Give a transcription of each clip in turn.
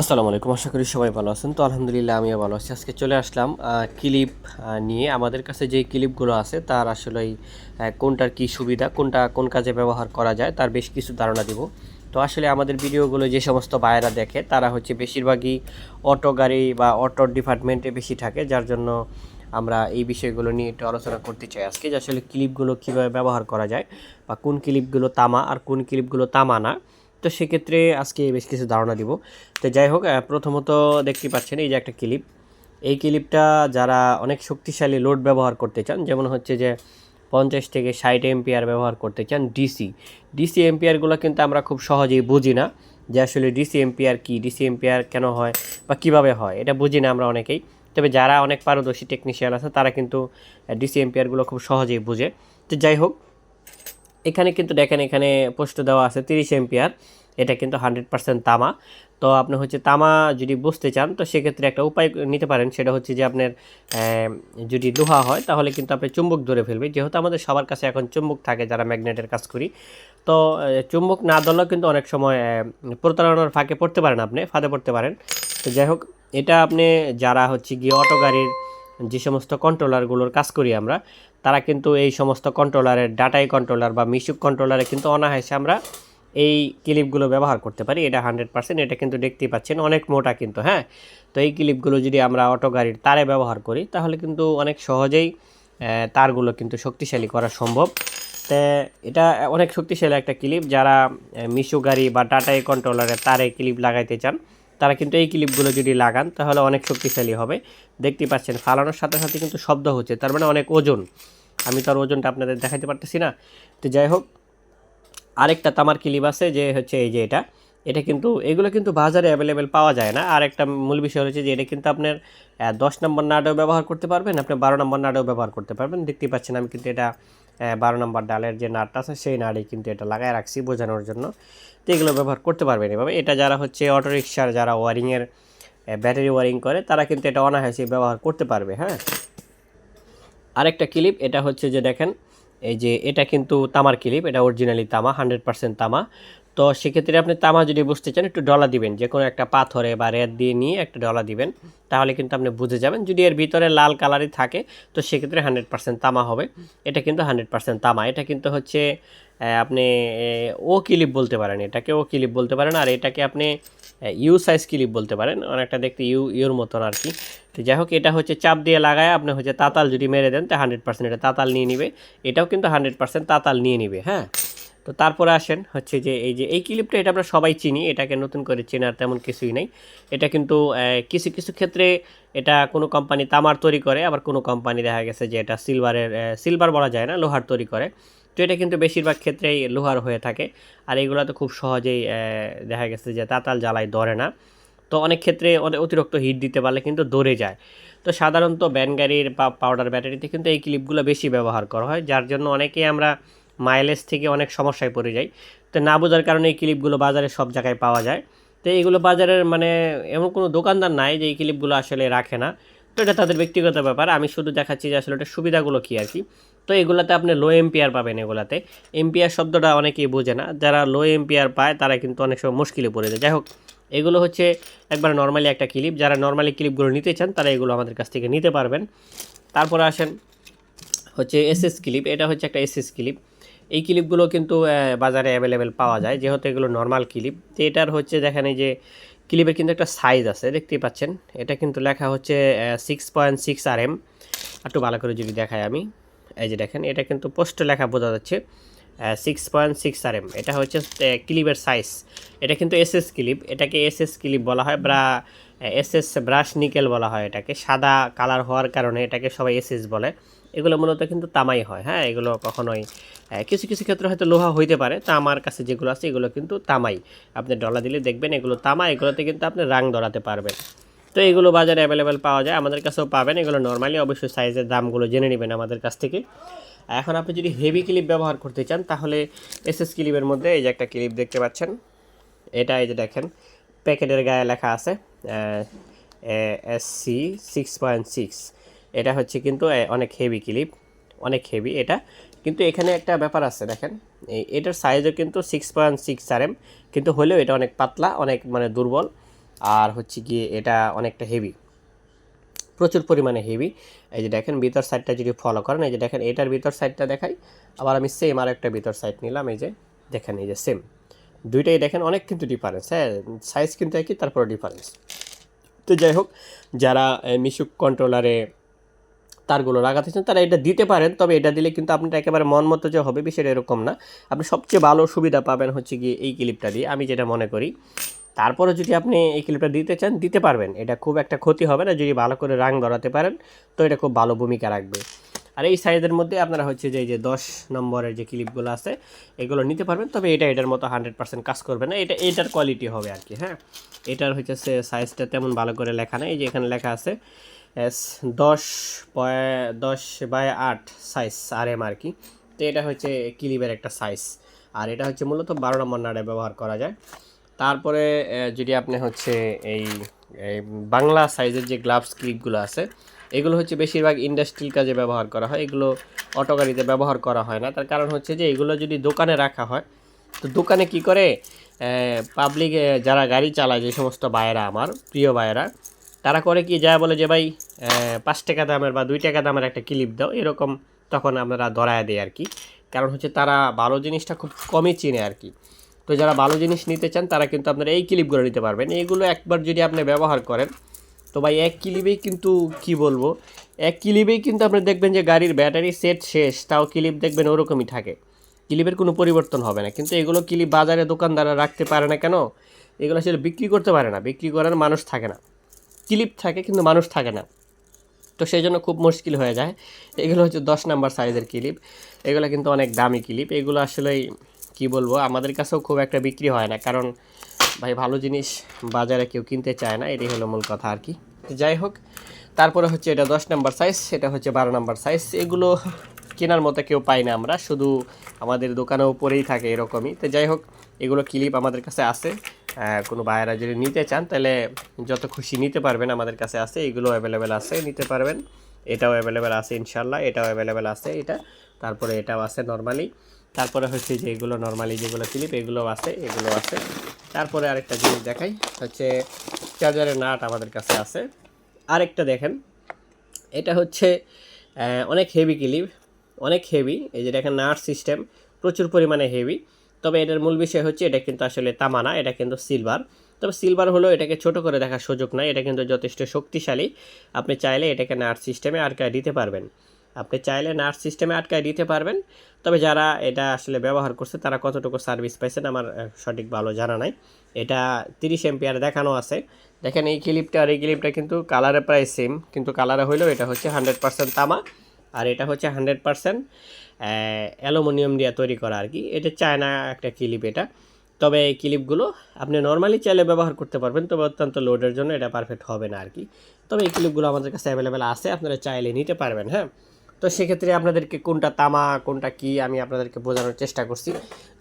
আসসালামু আলাইকুম, আশা করি সবাই ভালো আছেন। তো আলহামদুলিল্লাহ, আমিও ভালো আছি। আজকে চলে আসলাম ক্লিপ নিয়ে। আমাদের কাছে যে ক্লিপগুলো আছে, তার আসলে কোনটার কি সুবিধা, কোনটা, কোন কাজে ব্যবহার করা যায়, তার বেশ কিছু ধারণা দিব। তো আসলে আমাদের ভিডিওগুলো যে সমস্ত বায়েরা দেখে, তারা হচ্ছে বেশিরভাগই অটো গাড়ি বা অটো ডিপার্টমেন্টে বেশি থাকে, যার জন্য আমরা এই বিষয়গুলো নিয়ে একটু আলোচনা করতে চাই আজকে, যে আসলে ক্লিপগুলো কীভাবে ব্যবহার করা যায়, বা কোন ক্লিপগুলো তামা আর কোন ক্লিপগুলো তামা না। তো সেক্ষেত্রে আজকে বেশ কিছু ধারণা দিব। তো যাই হোক প্রথমত দেখতে পাচ্ছেন এই যে একটা ক্লিপ। এই ক্লিপটা যারা অনেক শক্তিশালী লোড ব্যবহার করতে চান, যেমন হচ্ছে যে পঞ্চাশ থেকে ষাট এম্পিয়ার ব্যবহার করতে চান ডিসি। ডিসি এম্পিয়ারগুলো কিন্তু আমরা খুব সহজেই বুঝি না যে আসলে ডিসি এম্পিয়ার কী, ডিসি এম্পিয়ার কেন হয় বা কীভাবে হয়, এটা বুঝি না আমরা অনেকেই। তবে যারা অনেক পারদর্শী টেকনিশিয়ান আছে, তারা কিন্তু ডিসি এম্পিয়ারগুলো খুব সহজেই বুঝে। তো যাই হোক এখানে কিন্তু দেখেন, এখানে পোস্ট দেওয়া আছে তিরিশ এম্পিয়ার এটা কিন্তু হান্ড্রেড পার্সেন্ট তামা। তো আপনি হচ্ছে তামা যদি বুঝতে চান, তো সেক্ষেত্রে একটা উপায় নিতে পারেন। সেটা হচ্ছে যে আপনার যদি লোহা হয়, তাহলে কিন্তু আপনি চুম্বক ধরে ফেলবে যেহেতু আমাদের সবার কাছে এখন চুম্বক থাকে যারা ম্যাগনেটের কাজ করি, তো চুম্বক না ধরলেও কিন্তু অনেক সময় প্রতারণার ফাঁকে পড়তে পারেন আপনি, ফাঁদে পড়তে পারেন। তো যাই হোক, এটা আপনি যারা হচ্ছে গিয়ে অটো গাড়ির যে সমস্ত কন্ট্রোলারগুলোর কাজ করি আমরা তারা কিন্তু এই সমস্ত কন্ট্রোলারের ডাটাই কন্ট্রোলার বা মিশুক কন্ট্রোলারে কিন্তু অনায়াসে আমরা এই ক্লিপগুলো ব্যবহার করতে পারি। এটা হান্ড্রেড পার্সেন্ট এটা কিন্তু দেখতেই পাচ্ছেন অনেক মোটা কিন্তু হ্যাঁ? তো এই ক্লিপগুলো যদি আমরা অটো গাড়ির তারে ব্যবহার করি, তাহলে কিন্তু অনেক সহজেই তারগুলো কিন্তু শক্তিশালী করা সম্ভব। তো, এটা অনেক শক্তিশালী একটা ক্লিপ যারা মিশু গাড়ি বা টাটাই কন্ট্রোলারের তারে ক্লিপ লাগাইতে চান তারা কিন্তু এই ক্লিপগুলো যদি লাগান, তাহলে অনেক শক্তিশালী হবে। দেখতে পাচ্ছেন, ফালানোর সাথে সাথে কিন্তু শব্দ হচ্ছে, তার মানে অনেক ওজন। আমি তার ওজনটা আপনাদের দেখাতে পারতেছি না। তো যাই হোক, আরেকটা তামার ক্লিপ আছে যে হচ্ছে এই যে এটা। এটা কিন্তু, এগুলো কিন্তু বাজারে অ্যাভেলেবেল পাওয়া যায় না। আর একটা মূল বিষয় হচ্ছে যে এটা কিন্তু আপনার দশ নম্বর নাটেও ব্যবহার করতে পারবেন, আপনি বারো নম্বর নাটেও ব্যবহার করতে পারবেন। দেখতে পাচ্ছেন, আমি কিন্তু এটা বারো নম্বর ডালের যে নাটটা আছে, সেই নাড়ে কিন্তু এটা লাগায় রাখছি বোঝানোর জন্য। তো এগুলো ব্যবহার করতে পারবেন এভাবে। এটা যারা হচ্ছে অটোরিকশার, যারা ওয়ারিংয়ের ব্যাটারি ওয়ারিং করে, তারা কিন্তু এটা অনায়াসে ব্যবহার করতে পারবে হ্যাঁ? আরেকটা ক্লিপ, এটা হচ্ছে যে দেখেন, এই যে এটা কিন্তু তামার ক্লিপ, এটা অরিজিনালি তামা হান্ড্রেড পার্সেন্ট তামা। তো সেক্ষেত্রে আপনি তামা যদি বুঝতে চান, একটু ডলা দিবেন। যে কোনো একটা পাথরে বা রেত দিয়ে নিয়ে একটা ডলা দিবেন। তাহলে কিন্তু আপনি বুঝে যাবেন। যদি এর ভিতরে লাল কালারই থাকে, তো সেক্ষেত্রে হান্ড্রেড পার্সেন্ট তামা হবে। এটা কিন্তু হান্ড্রেড পার্সেন্ট তামা। এটা কিন্তু হচ্ছে আপনি ও কিলিপ বলতে পারেন। এটাকে ও কিলিপ বলতে পারেন। আর এটাকে আপনি ইউ সাইজ কিলিপ বলতে পারেন। অনেকটা দেখতে ইউ ইউর মতন আর কি। তো যাই হোক, এটা হচ্ছে চাপ দিয়ে লাগায়। আপনি হচ্ছে তাতাল যদি মেরে দেন, তো হান্ড্রেড পার্সেন্ট এটা তাতাল নিয়ে নিবে। এটাও কিন্তু হান্ড্রেড পার্সেন্ট তাতাল নিয়ে নিবে হ্যাঁ? তো তারপরে আসেন হচ্ছে যে এই যে এই ক্লিপটা এটা আমরা সবাই চিনি, এটাকে নতুন করে চেনার তেমন কিছুই নেই। এটা কিন্তু কিছু কিছু ক্ষেত্রে এটা কোনো কোম্পানি তামার তৈরি করে, আবার কোনো কোম্পানি দেখা গেছে যে এটা সিলভারের সিলভার বলা যায় না, লোহার তৈরি করে। তো এটা কিন্তু বেশিরভাগ ক্ষেত্রেই লোহার হয়ে থাকে। আর এগুলো তো খুব সহজেই দেখা গেছে যে তাতাল জ্বালায়, ধরে না। তো অনেক ক্ষেত্রে অতিরিক্ত হিট দিতে পারলে কিন্তু দৌড়ে যায়। তো সাধারণত ব্যান গাড়ির বা পাউডার ব্যাটারিতে কিন্তু এই ক্লিপগুলো বেশি ব্যবহার করা হয়, যার জন্য অনেকেই আমরা মাইলেজ থেকে অনেক সমস্যায় পড়ে যাই। তো না বোঝার কারণে এই ক্লিপগুলো বাজারে সব জায়গায় পাওয়া যায়। তো এইগুলো বাজারের মানে এমন কোনো দোকানদার নাই যে এই ক্লিপগুলো আসলে রাখে না। তো এটা তাদের ব্যক্তিগত ব্যাপার। আমি শুধু দেখাচ্ছি যে আসলে এটা সুবিধাগুলো কী আর কি। তো এগুলাতে আপনি লো এম্পিয়ার পাবেন এগুলাতে। এম্পিয়ার শব্দটা অনেকেই বোঝে না। যারা লো এম্পিয়ার পায়, তারা কিন্তু অনেক সময় মুশকিলে পড়ে যায়। যাই হোক, এগুলো হচ্ছে একবার নর্মালি একটা ক্লিপ যারা নর্মালি ক্লিপগুলো নিতে চান, তারা এগুলো আমাদের কাছ থেকে নিতে পারবেন। তারপরে আসেন হচ্ছে এসএস ক্লিপ এটা হচ্ছে একটা এসএস ক্লিপ এই ক্লিপগুলো কিন্তু বাজারে অ্যাভেলেবেল পাওয়া যায়। যেহেতু এগুলো নর্মাল ক্লিপ তো এটার হচ্ছে দেখেন এই যে ক্লিপের কিন্তু একটা সাইজ আছে, দেখতেই পাচ্ছেন। এটা কিন্তু লেখা হচ্ছে six point six R M একটু ভালো করে যদি দেখাই আমি। এই যে দেখেন, এটা কিন্তু পোস্টে লেখা বোঝা যাচ্ছে six point six R M এটা হচ্ছে ক্লিপের সাইজ এটা কিন্তু এসএস ক্লিপ এটাকে এসএস ক্লিপ বলা হয়, ব্রা এসএস ব্রাশ নিকেল বলা হয় এটাকে। সাদা কালার হওয়ার কারণে এটাকে সবাই এসএস বলে। এগুলো মূলত কিন্তু তামাই হয় হ্যাঁ? এগুলো কখনোই কিছু কিছু ক্ষেত্রে হয়তো লোহা হইতে পারে, তা আমার কাছে যেগুলো আছে এগুলো কিন্তু তামাই। আপনি ডলা দিলে দেখবেন এগুলো তামা, এগুলোতে কিন্তু আপনি রাং ধরাতে পারবেন। তো এগুলো বাজারে অ্যাভেলেবেল পাওয়া যায়, আমাদের কাছেও পাবেন, এগুলো নর্মালি অবশ্যই সাইজের দামগুলো জেনে নেবেন আমাদের কাছ থেকে। এখন আপনি যদি হেভি ক্লিপ ব্যবহার করতে চান, তাহলে এসএস ক্লিপের মধ্যে এই যে একটা ক্লিপ দেখতে পাচ্ছেন, এটা এই যে দেখেন প্যাকেটের গায়ে লেখা আছে S C six point six এটা হচ্ছে কিন্তু অনেক হেভি ক্লিপ অনেক হেভি এটা। কিন্তু এখানে একটা ব্যাপার আছে, দেখেন। এই, এটার সাইজও কিন্তু six point six R M কিন্তু হলেও এটা অনেক পাতলা, অনেক মানে দুর্বল। আর হচ্ছে গিয়ে এটা অনেকটা হেভি প্রচুর পরিমাণে হেভি এই যে দেখেন, ভিতর সাইডটা যদি ফলো করেন, এই যে দেখেন, এটার ভিতর সাইডটা দেখাই। আবার আমি সেম আর একটা ভিতর সাইড নিলাম, এই যে দেখেন, এই যে সেম দুইটাই দেখেন, অনেক কিন্তু ডিফারেন্স হ্যাঁ সাইজ কিন্তু একই তারপরে ডিফারেন্স তো যাই হোক, যারা মিশুক কন্ট্রোলারে তারগুলো লাগাতে চান তারা এটা দিতে পারেন, তবে এটা দিলে কিন্তু আপনার একেবারে মন মতো যে হবে বিষয়টা এরকম না। আপনি সবচেয়ে ভালো সুবিধা পাবেন হচ্ছে গিয়ে এই ক্লিপটা দিয়ে, আমি যেটা মনে করি। তারপরে যদি আপনি এই ক্লিপটা দিতে চান, দিতে পারবেন। এটা খুব একটা ক্ষতি হবে না, যদি ভালো করে রাং ধরাতে পারেন, তো এটা খুব ভালো ভূমিকা রাখবে। আর এই সাইজের মধ্যে আপনারা হচ্ছে যে এই যে দশ নম্বরের যে ক্লিপগুলো আছে, এগুলো নিতে পারবেন, তবে এটা এটার মতো হান্ড্রেড পার্সেন্ট কাজ করবে না। এটা, এটার কোয়ালিটি হবে আর কি হ্যাঁ? এটার হচ্ছে সাইজটা তেমন ভালো করে লেখা নেই যে এখানে লেখা আছে দশ দশ বাই আট সাইজ আর এম আর কি। তো এটা হচ্ছে ক্লিপের একটা সাইজ আর এটা হচ্ছে মূলত বারো নম্বর নাড়ে ব্যবহার করা যায়। তারপরে যদি আপনি হচ্ছে এই বাংলা সাইজের যে গ্লাভস ক্লিপগুলো আছে, এগুলো হচ্ছে বেশিরভাগ ইন্ডাস্ট্রিয়াল কাজে ব্যবহার করা হয়। এগুলো অটো গাড়িতে ব্যবহার করা হয় না। তার কারণ হচ্ছে যে, এগুলো যদি দোকানে রাখা হয়, তো দোকানে কি করে পাবলিক যারা গাড়ি চালায়, যে সমস্ত বায়েরা আমার, প্রিয় বায়েরা তারা করে কি, যায় বলে যে, ভাই পাঁচ টাকা দামের বা দুই টাকা দামের একটা ক্লিপ দাও। এরকম তখন আমরা ধরায় দেয় আর কি। কারণ হচ্ছে তারা ভালো জিনিসটা খুব কমই চিনে আর কি। তো যারা ভালো জিনিস নিতে চান, তারা কিন্তু আপনারা এই ক্লিপগুলো নিতে পারবেন। এইগুলো একবার যদি আপনি ব্যবহার করেন, তো ভাই, এক ক্লিপেই কিন্তু কি বলব, এক ক্লিপেই কিন্তু আপনি দেখবেন যে, গাড়ির ব্যাটারি সেট শেষ, তাও ক্লিপ দেখবেন ওরকমই থাকে। ক্লিপের কোনো পরিবর্তন হবে না। কিন্তু এগুলো ক্লিপ বাজারে দোকানদাররা রাখতে পারে না কেন? এগুলো আসলে বিক্রি করতে পারে না। বিক্রি করার মানুষ থাকে না। ক্লিপ থাকে কিন্তু মানুষ থাকে না। তো সেই জন্য খুব মুশকিল হয়ে যায়। এগুলো হচ্ছে দশ নাম্বার সাইজের ক্লিপ। এগুলো কিন্তু অনেক দামি ক্লিপ। এগুলো আসলে কি বলব, আমাদের কাছেও খুব একটা বিক্রি হয় না। কারণ ভাই, ভালো জিনিস বাজারে কেউ কিনতে চায় না, এটাই হলো মূল কথা আর কি। যাই হোক, তারপরে হচ্ছে এটা দশ নাম্বার সাইজ এটা হচ্ছে বারো নাম্বার সাইজ। এগুলো কেনার মতো কেউ পাই না আমরা, শুধু আমাদের দোকানেও উপরেই থাকে এরকমই। তো যাই হোক, এগুলো ক্লিপ আমাদের কাছে আছে। কোনো বায়েরা যদি নিতে চান, তাহলে যত খুশি নিতে পারবেন, আমাদের কাছে আছে, এগুলো অ্যাভেলেবেল আছে, নিতে পারবেন। এটাও অ্যাভেলেবেল আছে ইনশাল্লাহ এটাও অ্যাভেলেবেল আছে, এটা। তারপরে এটাও আছে নর্মালি তারপরে হচ্ছে যে এগুলো নর্মালি যেগুলো ক্লিপ এগুলো আছে এগুলো আছে। তারপরে আরেকটা জিনিস দেখাই, হচ্ছে চার্জারের নাট আমাদের কাছে আছে। আরেকটা দেখেন, এটা হচ্ছে অনেক হেভি ক্লিপ অনেক হেভি এই যে দেখেন, নাট সিস্টেম প্রচুর পরিমাণে হেভি তবে এটার মূল বিষয় হচ্ছে এটা কিন্তু আসলে তামা না এটা কিন্তু সিলভার। তবে সিলভার হলেও এটাকে ছোট করে দেখার সুযোগ নাই, এটা কিন্তু যথেষ্ট শক্তিশালী। আপনি চাইলে এটাকে নাট সিস্টেমে আটকায় দিতে পারবেন। আপনি চাইলে নাট সিস্টেমে আটকায় দিতে পারবেন। তবে যারা এটা আসলে ব্যবহার করছে, তারা কতটুকু সার্ভিস পাইছেন আমার সঠিক ভালো জানা নাই। এটা তিরিশ এমপিয়ার দেখানো আছে। দেখেন এই ক্লিপটা, আর এই ক্লিপটা কিন্তু কালারে প্রায় সেম কিন্তু কালারে হইলেও এটা হচ্ছে হান্ড্রেড পার্সেন্ট তামা। আর এটা হচ্ছে হান্ড্রেড পার্সেন্ট অ্যালুমিনিয়াম দিয়ে তৈরি করা আর কি। এটা চায়না একটা ক্লিপ এটা। তবে এই ক্লিপগুলো আপনি নর্মালি চাইলে ব্যবহার করতে পারবেন, তবে অত্যন্ত লোডের জন্য এটা পারফেক্ট হবে না আর কি। তবে এই ক্লিপগুলো আমাদের কাছে অ্যাভেলেবেল আছে, আপনারা চাইলে নিতে পারবেন হ্যাঁ। তো সেক্ষেত্রে আপনাদেরকে কোনটা তামা, কোনটা কি, আমি আপনাদেরকে বোঝানোর চেষ্টা করছি।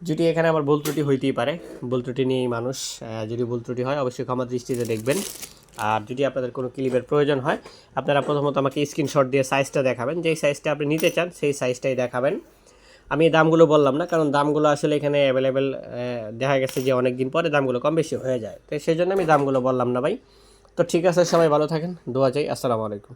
যদি এখানে আমার ভুল ত্রুটি হইতেই পারে, ভুল ত্রুটি নিয়েই মানুষ যদি ভুল ত্রুটি হয়, অবশ্যই ক্ষমা দৃষ্টিতে দেখবেন। আর যদি আপনাদের কোনো ক্লিপের প্রয়োজন হয়, আপনারা প্রথমত আমাকে স্ক্রিনশট দিয়ে সাইজটা দেখাবেন। যেই সাইজটা আপনি নিতে চান, সেই সাইজটাই দেখাবেন। আমি দামগুলো বললাম না, কারণ দামগুলো আসলে এখানে অ্যাভেলেবেল দেখা গেছে যে অনেক দিন পরে দামগুলো কম বেশি হয়ে যায়। তো সেই জন্য আমি দামগুলো বললাম না ভাই। তো ঠিক আছে, সবাই ভালো থাকেন, দোয়া চাই, আসসালামু আলাইকুম।